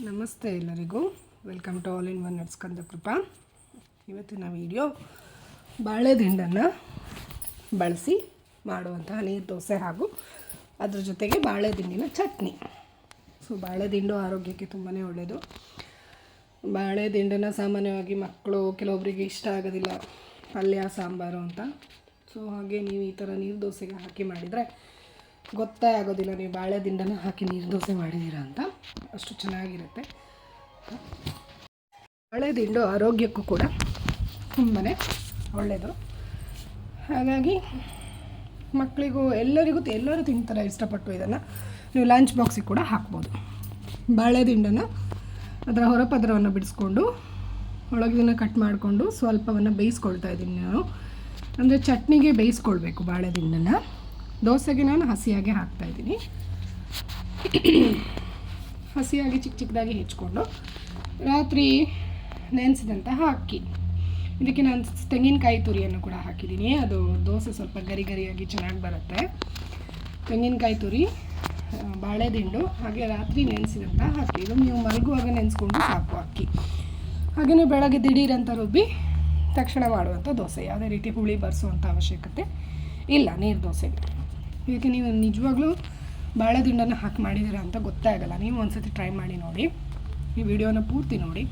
ನಮಸ್ತೆ ಎಲ್ಲರಿಗೂ. Welcome to all in one nuts Krupa. ಇವತ್ತಿನ ವಿಡಿಯೋ ಬಾಳೆದಿಂಡನ್ನು ಬಳಸಿ ಮಾಡುವಂತಹ ನೀರು ದೋಸೆ ಹಾಗೂ ಅದರ ಜೊತೆಗೆ ಬಾಳೆದಿಂಡಿನ ಚಟ್ನಿ. ಸೊ ಬಾಳೆದಿಂಡು ಆರೋಗ್ಯಕ್ಕೆ ತುಂಬಾ ಒಳ್ಳೆಯದು ಬಾಳೆದಿಂಡನ್ನು ಸಾಮಾನ್ಯವಾಗಿ ಮಕ್ಕಳು ಕೆಲವೊಬ್ಬರಿಗೆ ಇಷ್ಟ ಆಗೋದಿಲ್ಲ. ಪಲ್ಯ, ಸಾಂಬಾರು ಅಂತ. ಸೊ ಹಾಗೆ ನೀವು ಈ ಥರ ನೀರು ದೋಸೆಗೆ ಹಾಕಿ ಮಾಡಿದರೆ ಗೊತ್ತೇ ಆಗೋದಿಲ್ಲ, ನೀವು ಬಾಳೆ ದಿಂಡನ ಹಾಕಿ ನೀರು ದೋಸೆ ಮಾಡಿದ್ದೀರಾ ಅಂತ. ಅಷ್ಟು ಚೆನ್ನಾಗಿರುತ್ತೆ. ಬಾಳೆ ದಿಂಡು ಆರೋಗ್ಯಕ್ಕೂ ಕೂಡ ತುಂಬಾ ಒಳ್ಳೆಯದು ಹಾಗಾಗಿ ಮಕ್ಕಳಿಗೂ ಎಲ್ಲರಿಗೂ, ಎಲ್ಲರೂ ತಿಂತಾರೆ ಇಷ್ಟಪಟ್ಟು ಇದನ್ನು. ನೀವು ಲಂಚ್ ಬಾಕ್ಸಿಗೆ ಕೂಡ ಹಾಕ್ಬೋದು. ಬಾಳೆ ದಿಂಡನ್ನು ಅದರ ಹೊರಪದರವನ್ನು ಬಿಡಿಸ್ಕೊಂಡು, ಒಳಗಿನ ಕಟ್ ಮಾಡಿಕೊಂಡು ಸ್ವಲ್ಪವನ್ನು ಬೇಯಿಸ್ಕೊಳ್ತಾ ಇದ್ದೀನಿ ನಾನು. ಅಂದರೆ ಚಟ್ನಿಗೆ ಬೇಯಿಸ್ಕೊಳ್ಬೇಕು ಬಾಳೆ ದಿಂಡನ್ನು. ದೋಸೆಗೆ ನಾನು ಹಸಿಯಾಗಿ ಹಾಕ್ತಾಯಿದ್ದೀನಿ ಹಸಿಯಾಗಿ ಚಿಕ್ಕ ಚಿಕ್ಕದಾಗಿ ಹೆಚ್ಕೊಂಡು ರಾತ್ರಿ ನೆನೆಸಿದಂತಹ ಅಕ್ಕಿ. ಇದಕ್ಕೆ ನಾನು ತೆಂಗಿನಕಾಯಿ ತುರಿಯನ್ನು ಕೂಡ ಹಾಕಿದ್ದೀನಿ. ಅದು ದೋಸೆ ಸ್ವಲ್ಪ ಗರಿ ಗರಿಯಾಗಿ ಚೆನ್ನಾಗಿ ಬರುತ್ತೆ. ತೆಂಗಿನಕಾಯಿ ತುರಿ ಬಾಳೆದಿಂಡು, ಹಾಗೆ ರಾತ್ರಿ ನೆನೆಸಿದಂತಹ ಹಾಕಿ ಇದು ನೀವು ಮಲಗುವಾಗ ನೆನೆಸ್ಕೊಂಡು ಸಾಕು ಅಕ್ಕಿ. ಹಾಗೆಯೇ ಬೆಳಗ್ಗೆ ದಿಢೀರಂತ ರುಬ್ಬಿ ತಕ್ಷಣ ಮಾಡುವಂಥ ದೋಸೆ. ಯಾವುದೇ ರೀತಿ ಹುಳಿ ಬರೆಸುವಂಥ ಅವಶ್ಯಕತೆ ಇಲ್ಲ, ನೀರು ದೋಸೆಗೆ. ಇದಕ್ಕೆ ನೀವು ನಿಜವಾಗ್ಲೂ ಬಾಳೆ ದಿಂಡನ್ನು ಹಾಕಿ ಮಾಡಿದ್ದೀರಾ ಅಂತ ಗೊತ್ತೇ ಆಗಲ್ಲ. ನೀವು ಒಂದ್ಸತಿ ಟ್ರೈ ಮಾಡಿ ನೋಡಿ. ಈ ವಿಡಿಯೋನ ಪೂರ್ತಿ ನೋಡಿ.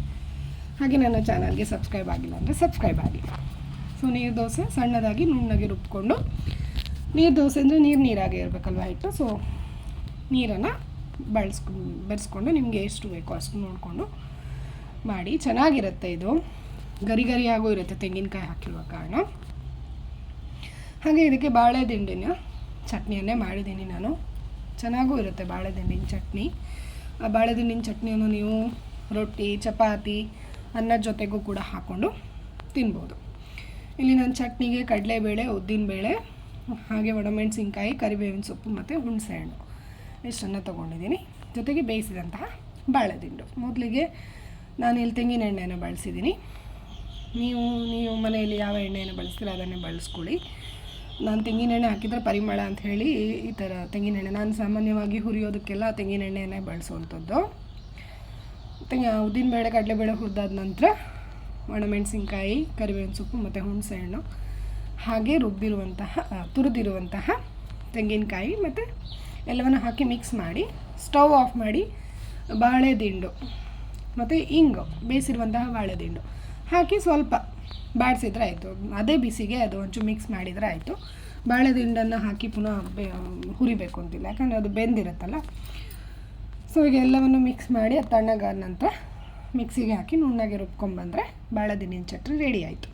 ಹಾಗೆ ನನ್ನ ಚಾನಲ್ಗೆ ಸಬ್ಸ್ಕ್ರೈಬ್ ಆಗಿಲ್ಲ ಅಂದರೆ ಸಬ್ಸ್ಕ್ರೈಬ್ ಆಗಿ. ಸೊ ನೀರು ದೋಸೆ ಸಣ್ಣದಾಗಿ ನುಣ್ಣಗೆ ರುಬ್ಕೊಂಡು, ನೀರು ದೋಸೆ ಅಂದರೆ ನೀರು ನೀರಾಗೆ ಇರಬೇಕಲ್ವ ಹಿಟ್ಟು? ಸೊ ನೀರನ್ನು ಬಳಸ್ಕೊ, ಬೆರೆಸ್ಕೊಂಡು ನಿಮಗೆ ಎಷ್ಟು ಬೇಕೋ ಅಷ್ಟು ನೋಡಿಕೊಂಡು ಮಾಡಿ. ಚೆನ್ನಾಗಿರುತ್ತೆ ಇದು. ಗರಿ ಗರಿಯಾಗೂ ಇರುತ್ತೆ ತೆಂಗಿನಕಾಯಿ ಹಾಕಿರುವ ಕಾರಣ. ಹಾಗೆ ಇದಕ್ಕೆ ಬಾಳೆ ದಿಂಡಿನ ಚಟ್ನಿಯನ್ನೇ ಮಾಡಿದ್ದೀನಿ ನಾನು. ಚೆನ್ನಾಗೂ ಇರುತ್ತೆ ಬಾಳೆದಿಂಡಿನ ಚಟ್ನಿ. ಆ ಬಾಳೆದಿಂಡಿನ ಚಟ್ನಿಯನ್ನು ನೀವು ರೊಟ್ಟಿ, ಚಪಾತಿ ಅನ್ನದ ಜೊತೆಗೂ ಕೂಡ ಹಾಕ್ಕೊಂಡು ತಿನ್ಬೋದು. ಇಲ್ಲಿ ನಾನು ಚಟ್ನಿಗೆ ಕಡಲೆಬೇಳೆ, ಉದ್ದಿನಬೇಳೆ, ಹಾಗೆ ಒಣಮೆಣಸಿನ್ಕಾಯಿ, ಕರಿಬೇವಿನ ಸೊಪ್ಪು ಮತ್ತು ಹುಣಸೆಹಣ್ಣು ಇಷ್ಟನ್ನು ತೊಗೊಂಡಿದ್ದೀನಿ. ಜೊತೆಗೆ ಬೇಯಿಸಿದಂತಹ ಬಾಳೆದಿಂಡು. ಮೊದಲಿಗೆ ನಾನು ಇಲ್ಲಿ ತೆಂಗಿನ ಎಣ್ಣೆಯನ್ನು ಬಳಸಿದ್ದೀನಿ. ನೀವು ನೀವು ಮನೆಯಲ್ಲಿ ಯಾವ ಎಣ್ಣೆಯನ್ನು ಬಳಸ್ತೀರ ಅದನ್ನೇ ಬಳಸ್ಕೊಳ್ಳಿ. ನಾನು ತೆಂಗಿನೆಣ್ಣೆ ಹಾಕಿದರೆ ಪರಿಮಳ ಅಂತ ಹೇಳಿ ಈ ಥರ ತೆಂಗಿನ ಎಣ್ಣೆ ನಾನು ಸಾಮಾನ್ಯವಾಗಿ ಹುರಿಯೋದಕ್ಕೆಲ್ಲ ತೆಂಗಿನೆಣ್ಣೆನೇ ಬಳಸುವಂಥದ್ದು. ತೆಂಗ ಉದ್ದಿನಬೇಳೆ ಕಡಲೆಬೇಳೆ ಹುರಿದಾದ ನಂತರ ಒಣಮೆಣಸಿನ್ಕಾಯಿ, ಕರಿಬೇವಿನ ಸೊಪ್ಪು ಮತ್ತು ಹುಣಸೆಹಣ್ಣು, ಹಾಗೆ ರುಬ್ಬಿರುವಂತಹ ತುರಿದಿರುವಂತಹ ತೆಂಗಿನಕಾಯಿ ಮತ್ತು ಎಲ್ಲವನ್ನು ಹಾಕಿ ಮಿಕ್ಸ್ ಮಾಡಿ ಸ್ಟವ್ ಆಫ್ ಮಾಡಿ ಬಾಳೆ ದಿಂಡು ಮತ್ತು ಇಂಗು, ಬೇಯಿಸಿರುವಂತಹ ಬಾಳೆ ದಿಂಡು ಹಾಕಿ ಸ್ವಲ್ಪ ಬಾಡಿಸಿದ್ರೆ ಆಯಿತು. ಅದೇ ಬಿಸಿಗೆ ಅದು ಒಂಚೂರು ಮಿಕ್ಸ್ ಮಾಡಿದರೆ ಆಯಿತು. ಬಾಳೆದಿಂಡನ್ನು ಹಾಕಿ ಪುನಃ ಬೆ, ಹುರಿಬೇಕು ಅಂತಿಲ್ಲ. ಯಾಕಂದರೆ ಅದು ಬೆಂದಿರುತ್ತಲ್ಲ. ಸೊ ಈಗ ಎಲ್ಲವನ್ನು ಮಿಕ್ಸ್ ಮಾಡಿ ಅದು ತಣ್ಣಗಾದ ನಂತರ ಮಿಕ್ಸಿಗೆ ಹಾಕಿ ನುಣ್ಣಗೆ ರುಬ್ಕೊಂಬಂದರೆ ಬಾಳೆ ದಿಂಡಿನ ಚಟ್ನಿ ರೆಡಿ ಆಯಿತು.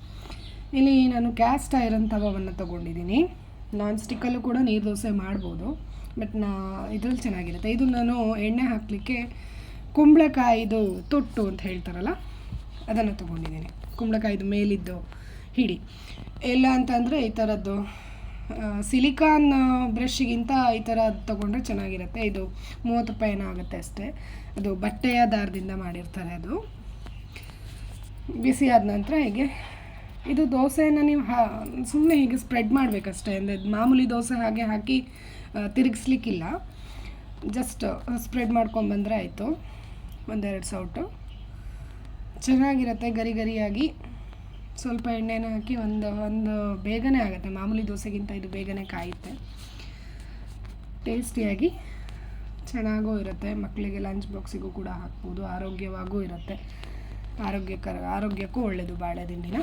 ಇಲ್ಲಿ ನಾನು ಕ್ಯಾಸ್ಟ್ ಐರನ್ ತವವನ್ನು ತೊಗೊಂಡಿದ್ದೀನಿ. ನಾನ್ ಸ್ಟಿಕ್ಕಲ್ಲೂ ಕೂಡ ನೀರು ದೋಸೆ ಮಾಡ್ಬೋದು. ಬಟ್ ನಾ, ಇದ್ರಲ್ಲಿ ಚೆನ್ನಾಗಿರುತ್ತೆ. ಇದು ನಾನು ಎಣ್ಣೆ ಹಾಕಲಿಕ್ಕೆ ಕುಂಬಳಕಾಯಿದು ತೊಟ್ಟು ಅಂತ ಹೇಳ್ತಾರಲ್ಲ, ಅದನ್ನು ತೊಗೊಂಡಿದ್ದೀನಿ. ಕುಂಬಳಕಾಯಿದು ಮೇಲಿದ್ದು ಹಿಡಿ. ಎಲ್ಲ ಅಂತಂದರೆ ಈ ಥರದ್ದು ಸಿಲಿಕಾನ್ ಬ್ರಷ್ಗಿಂತ ಈ ಥರ ತೊಗೊಂಡ್ರೆ ಚೆನ್ನಾಗಿರುತ್ತೆ. ಇದು ಮೂವತ್ತು ರೂಪಾಯಿ ಏನೋ ಆಗುತ್ತೆ ಅಷ್ಟೇ. ಅದು ಬಟ್ಟೆಯ ದಾರದಿಂದ ಮಾಡಿರ್ತಾರೆ ಅದು. ಬಿಸಿ ಆದ ನಂತರ ಹೀಗೆ. ಇದು ದೋಸೆಯನ್ನು ನೀವು ಹಾ ಸುಮ್ಮನೆ ಹೀಗೆ ಸ್ಪ್ರೆಡ್ ಮಾಡಬೇಕಷ್ಟೇ. ಅಂದರೆ ಮಾಮೂಲಿ ದೋಸೆ ಹಾಗೆ ಹಾಕಿ ತಿರುಗಿಸ್ಲಿಕ್ಕಿಲ್ಲ. ಜಸ್ಟ್ ಸ್ಪ್ರೆಡ್ ಮಾಡ್ಕೊಂಬಂದರೆ ಆಯಿತು. ಒಂದೆರಡು ಸೌಟು. ಚೆನ್ನಾಗಿರುತ್ತೆ, ಗರಿ ಗರಿಯಾಗಿ. ಸ್ವಲ್ಪ ಎಣ್ಣೆನ ಹಾಕಿ ಒಂದು ಒಂದು ಬೇಗನೆ ಆಗುತ್ತೆ. ಮಾಮೂಲಿ ದೋಸೆಗಿಂತ ಇದು ಬೇಗನೆ ಕಾಯುತ್ತೆ. ಟೇಸ್ಟಿಯಾಗಿ ಚೆನ್ನಾಗೂ ಇರುತ್ತೆ. ಮಕ್ಕಳಿಗೆ ಲಂಚ್ ಬಾಕ್ಸಿಗೂ ಕೂಡ ಹಾಕ್ಬೋದು. ಆರೋಗ್ಯವಾಗೂ ಇರುತ್ತೆ. ಆರೋಗ್ಯಕರ, ಆರೋಗ್ಯಕ್ಕೂ ಒಳ್ಳೆಯದು ಬಾಳೆದಿಂಡಿನ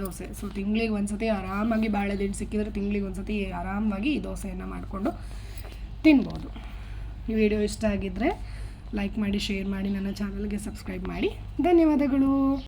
ದೋಸೆ. ಸೊ ತಿಂಗಳಿಗೆ ಒಂದು ಸತಿ ಆರಾಮಾಗಿ ಬಾಳೆದಿಂಡು ಸಿಕ್ಕಿದ್ರೆ ತಿಂಗಳಿಗೆ ಒಂದು ಸತಿ ಆರಾಮಾಗಿ ಈ ದೋಸೆಯನ್ನು ಮಾಡಿಕೊಂಡು ತಿನ್ಬೋದು. ಈ ವಿಡಿಯೋ ಇಷ್ಟ ಆಗಿದ್ದರೆ ಲೈಕ್ ಮಾಡಿ ಶೇರ್ ಮಾಡಿ ನನ್ನ ಚಾನಲ್ಗೆ ಸಬ್ಸ್ಕ್ರೈಬ್ ಮಾಡಿ. ಧನ್ಯವಾದಗಳು.